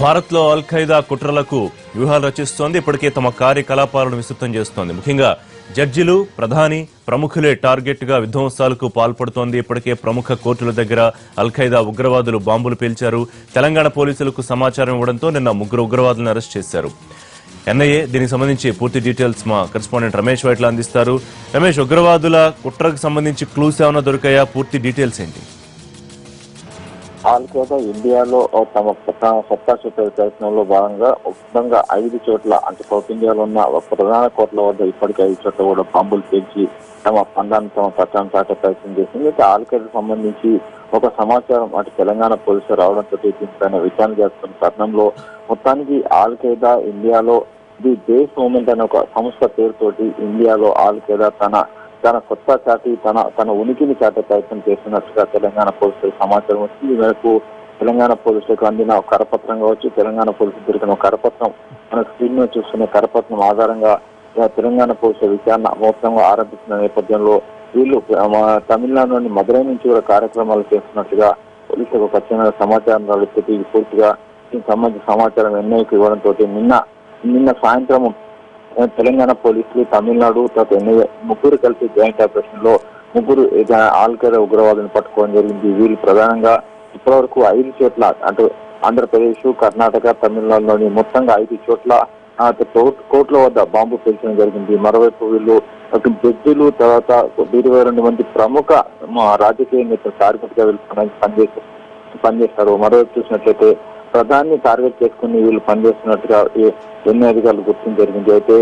భారత్లో అల్ ఖైదా కుట్రలకు వ్యూహాలు రచిస్తోంది. ఇప్పటికే తమ కార్యకలాపాలను విస్తృతం చేస్తోంది. ముఖ్యంగా జడ్జిలు ప్రధాని ప్రముఖులే టార్గెట్గా విధ్వంసాలకు పాల్పడుతోంది. ఇప్పటికే ప్రముఖ కోర్టుల దగ్గర అల్ ఖైదా ఉగ్రవాదులు బాంబులు పేల్చారు. తెలంగాణ పోలీసులకు సమాచారం ఇవ్వడంతో నిన్న ముగ్గురు ఉగ్రవాదులను అరెస్ట్ చేశారు. ఎన్ఐఏ దీనికి సంబంధించి పూర్తి డీటెయిల్స్ మా కరెస్పాండెంట్ రమేష్ వైట్ల అందిస్తారు. రమేష్ ఉగ్రవాదుల కుట్రకు సంబంధించి క్లూస్ ఏమైనా దొరికాయా? పూర్తి డీటెయిల్స్ ఏంటి? ఆల్ ఆల్ఖైదా ఇండియాలో తమ సత్తా చూపే ప్రయత్నంలో భాగంగా ఉచితంగా ఐదు చోట్ల అంటే సౌత్ ఇండియాలో ఉన్న ప్రధాన కోట్ల వద్ద ఇప్పటికీ ఐదు చోట్ల కూడా బాంబులు పేల్చి తమ పందాన్ని తమ పట్టాన్ని చాటే ప్రయత్నం చేసింది. అయితే ఆల్ఖైదా సంబంధించి ఒక సమాచారం అటు తెలంగాణ పోలీసులు రావడంతో దీనిపైన విచారణ చేస్తున్న తరుణంలో మొత్తానికి ఆల్ ఖైదా ఇండియాలో ది బేస్ మూమెంట్ అనే ఒక సంస్థ పేరుతోటి ఇండియాలో ఆల్ ఖైదా తన తన కొత్త చాటి తన తన ఉనికిని చాటే ప్రయత్నం చేస్తున్నట్టుగా తెలంగాణ పోలీసులకు సమాచారం వచ్చింది ఈ మేరకు తెలంగాణ పోలీసులకు అందిన ఒక కరపత్రం కావచ్చు తెలంగాణ పోలీసులు దొరికిన కరపత్రం మన స్క్రీన్ మీద చూస్తున్న కరపత్రం ఆధారంగా తెలంగాణ పోలీసుల విచారణ మొత్తంగా ఆరంభించిన నేపథ్యంలో వీళ్ళు తమిళనాడులోని మదురై నుంచి కూడా కార్యక్రమాలు చేస్తున్నట్టుగా పోలీసులకు ఖచ్చితంగా సమాచారం రాబట్టి ఇది పూర్తిగా దీనికి సంబంధించిన సమాచారం ఎన్ఐకి ఇవ్వడంతో నిన్న నిన్న సాయంత్రం తెలంగాణ పోలీసులు తమిళనాడు తర్వాత ముగ్గురు కలిసి జాయింట్ ఆపరేషన్లో ముగ్గురు ఆల్ఖైదా ఉగ్రవాదులను పట్టుకోవడం జరిగింది. వీళ్ళు ప్రధానంగా ఇప్పటివరకు ఐదు చోట్ల అంటే ఆంధ్రప్రదేశ్ కర్ణాటక తమిళనాడులోని మొత్తంగా ఐదు చోట్ల కోట్ల వద్ద బాంబు పేల్చడం జరిగింది. మరోవైపు వీళ్ళు ఒక జడ్జిలు తర్వాత ఇరవై రెండు మంది ప్రముఖ మా రాజకీయ నేతలు టార్గెట్గా వీళ్ళు పని- పనిచేస్తారు పనిచేస్తారు. మరోవైపు చూసినట్లయితే ప్రధాన్ని టార్గెట్ చేసుకుని వీళ్ళు పనిచేస్తున్నట్టుగా ఈ ఎన్ని అధికారులు గుర్తింపు జరిగింది. అయితే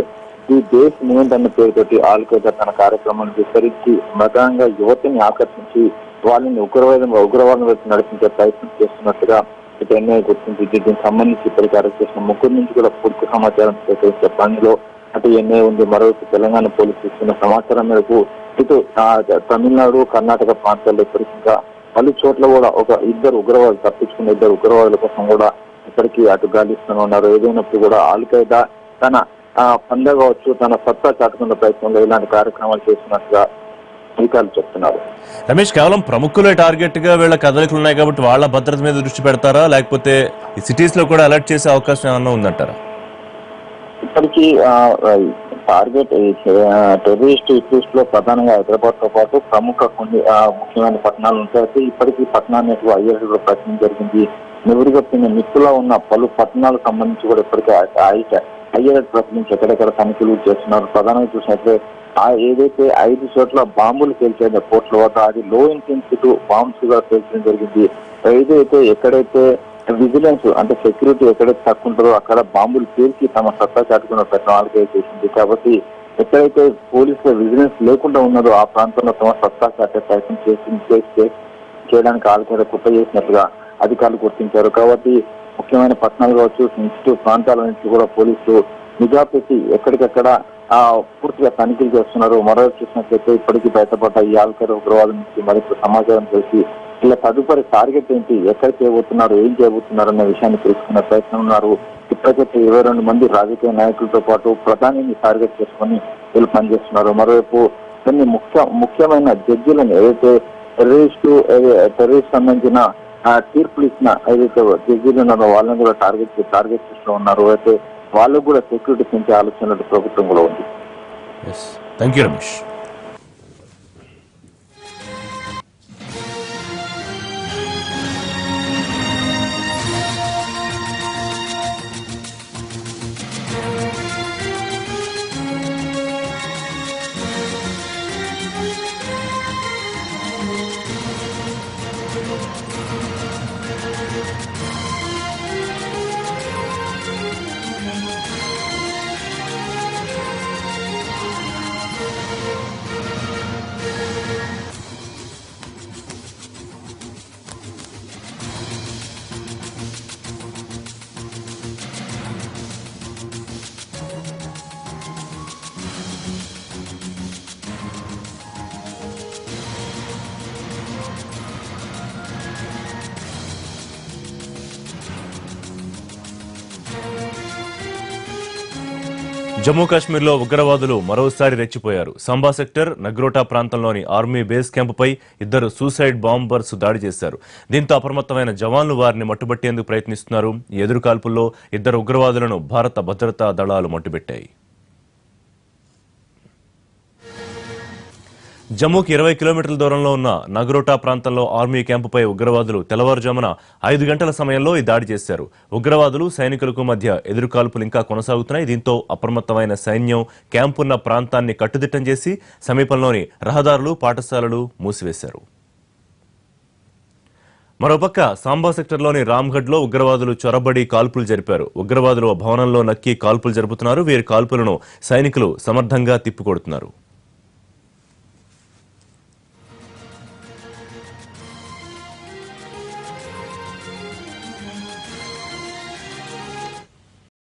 ఈ దేశ్ మూమెంట్ అన్న పేరుతోటి ఆల్ఖైదా తన కార్యక్రమాన్ని విస్తరించి ప్రధానంగా యువతిని ఆకర్షించి వాళ్ళని ఉగ్రవాదం ఉగ్రవాదం వైపు నడిపించే ప్రయత్నం చేస్తున్నట్టుగా ఇటు ఎన్ఐ గుర్తించి దీనికి సంబంధించి ఇప్పటికే అరెస్ట్ చేసిన ముగ్గురు నుంచి కూడా పూర్తి సమాచారం సేకరించే పనిలో అటు ఎన్ఐ ఉంది. మరోవైపు తెలంగాణ పోలీసులు ఇచ్చిన సమాచారం మేరకు ఇటు తమిళనాడు కర్ణాటక ప్రాంతాల్లో ఇప్పటికీ పలు చోట్ల కూడా ఒక ఇద్దరు ఉగ్రవాదులు తప్పించుకున్న ఇద్దరు ఉగ్రవాదుల కోసం కూడా ఇప్పటికీ అటు గాలిస్తూనే ఉన్నారు. ఏదైనప్పుడు కూడా ఆల్ఖైదా తన ఆ, పండ కావచ్చు తన సత్తా చాటుకున్న ప్రయత్నంలో ఇలాంటి కార్యక్రమాలు చేస్తున్నట్టుగా అధికారులు చెప్తున్నారు. రమేష్ కేవలం ప్రముఖులే టార్గెట్గా వీళ్ళ కదలికలు ఉన్నాయి కాబట్టి వాళ్ళ భద్రత మీద దృష్టి పెడతారా? లేకపోతే ఈ సిటీస్లో కూడా అలర్ట్ చేసే అవకాశం ఏమన్నా ఉందంటారా? ఇప్పటికీ టార్గెట్ టెర్రరిస్ట్ ఇష్యూస్లో ప్రధానంగా హైదరాబాద్తో పాటు ప్రముఖ కొన్ని ముఖ్యమైన పట్టణాలు ఉంటాయి. అయితే ఇప్పటికీ పట్టణాన్ని అయ్యేది కూడా ప్రయత్నం జరిగింది. నివురుగప్పిన నిప్పులో ఉన్న పలు పట్టణాలకు సంబంధించి కూడా ఇప్పటికే అయ్యేది ప్రయత్నించి ఎక్కడెక్కడ తనిఖీలు చేస్తున్నారు. ప్రధానంగా చూసినట్లయితే ఆ ఏదైతే ఐదు చోట్ల బాంబులు పేల్చాయో పోర్ట్ల వద్ద అది లో ఇంటెన్సిటీ బాంబ్స్గా పేల్చడం జరిగింది. ఏదైతే ఎక్కడైతే విజిలెన్స్ అంటే సెక్యూరిటీ ఎక్కడైతే తక్కువ ఉంటుందో అక్కడ బాంబులు పేర్చి తమ సత్తా చాటుకున్న ప్రణాళిక చేసింది. కాబట్టి ఎక్కడైతే పోలీసుల విజిలెన్స్ లేకుండా ఉన్నదో ఆ ప్రాంతంలో తమ సత్తా చాటే ప్రయత్నం చేసి చేసి చేయడానికి ఆలోచన కుట్ర చేసినట్టుగా అధికారులు గుర్తించారు. కాబట్టి ముఖ్యమైన పట్టణాలు కావచ్చు సెన్సిటివ్ ప్రాంతాల నుంచి కూడా పోలీసులు నిఘా పెట్టి ఎక్కడికక్కడ ఆ పూర్తిగా తనిఖీలు చేస్తున్నారు. మరో చూసినట్లయితే ఇప్పటికీ బయటపడ్డ ఈ ఆల్కర్ ఉగ్రవాదం నుంచి మరింత సమాచారం తెలిసి ఇలా తదుపరి టార్గెట్ ఏంటి? ఎక్కడ చేయబోతున్నారు ఏం చేయబోతున్నారు అనే విషయాన్ని తెలుసుకునే ప్రయత్నం ఉన్నారు. ఇప్పటికైతే ఇరవై రెండు మంది రాజకీయ నాయకులతో పాటు ప్రధానిని టార్గెట్ చేసుకుని వీళ్ళు పనిచేస్తున్నారు. మరోవైపు కొన్ని ముఖ్య ముఖ్యమైన జడ్జిలను ఏదైతే టెర్రరిస్టు టెర్రరిస్ట్ సంబంధించిన తీర్పులు ఇచ్చిన ఏదైతే జడ్జీలు ఉన్నారో వాళ్ళని కూడా టార్గెట్ టార్గెట్ చేస్తూ ఉన్నారు. అయితే వాళ్ళకు కూడా సెక్యూరిటీ పెంచే ఆలోచనలు ప్రభుత్వం కూడా ఉంది. థ్యాంక్ యూ రమేష్ జమ్మూ కాశ్మీర్లో ఉగ్రవాదులు మరోసారి రెచ్చిపోయారు. సంబా సెక్టర్ నగ్రోటా ప్రాంతంలోని ఆర్మీ బేస్ క్యాంపుపై ఇద్దరు సూసైడ్ బాంబర్స్ దాడి చేశారు. దీంతో అప్రమత్తమైన జవాన్లు వారిని మట్టుబట్టేందుకు ప్రయత్నిస్తున్నారు. ఈ ఎదురుకాల్పుల్లో ఇద్దరు ఉగ్రవాదులను భారత భద్రతా దళాలు మట్టుబెట్టాయి. జమ్మూకి ఇరవై కిలోమీటర్ల దూరంలో ఉన్న నగరోటా ప్రాంతంలో ఆర్మీ క్యాంపుపై ఉగ్రవాదులు తెల్లవారుజామున ఐదు గంటల సమయంలో ఈ దాడి చేశారు. ఉగ్రవాదులు సైనికులకు మధ్య ఎదురుకాల్పులు ఇంకా కొనసాగుతున్నాయి. దీంతో అప్రమత్తమైన సైన్యం క్యాంపున్న ప్రాంతాన్ని కట్టుదిట్టం చేసి సమీపంలోని రహదారులు పాఠశాలలు మూసివేశారు. మరోపక్క సాంబా సెక్టర్లోని రామ్గఢ్లో ఉగ్రవాదులు చొరబడి కాల్పులు జరిపారు. ఉగ్రవాదులు భవనంలో నక్కి కాల్పులు జరుపుతున్నారు. వీరి కాల్పులను సైనికులు సమర్థంగా తిప్పికొడుతున్నారు.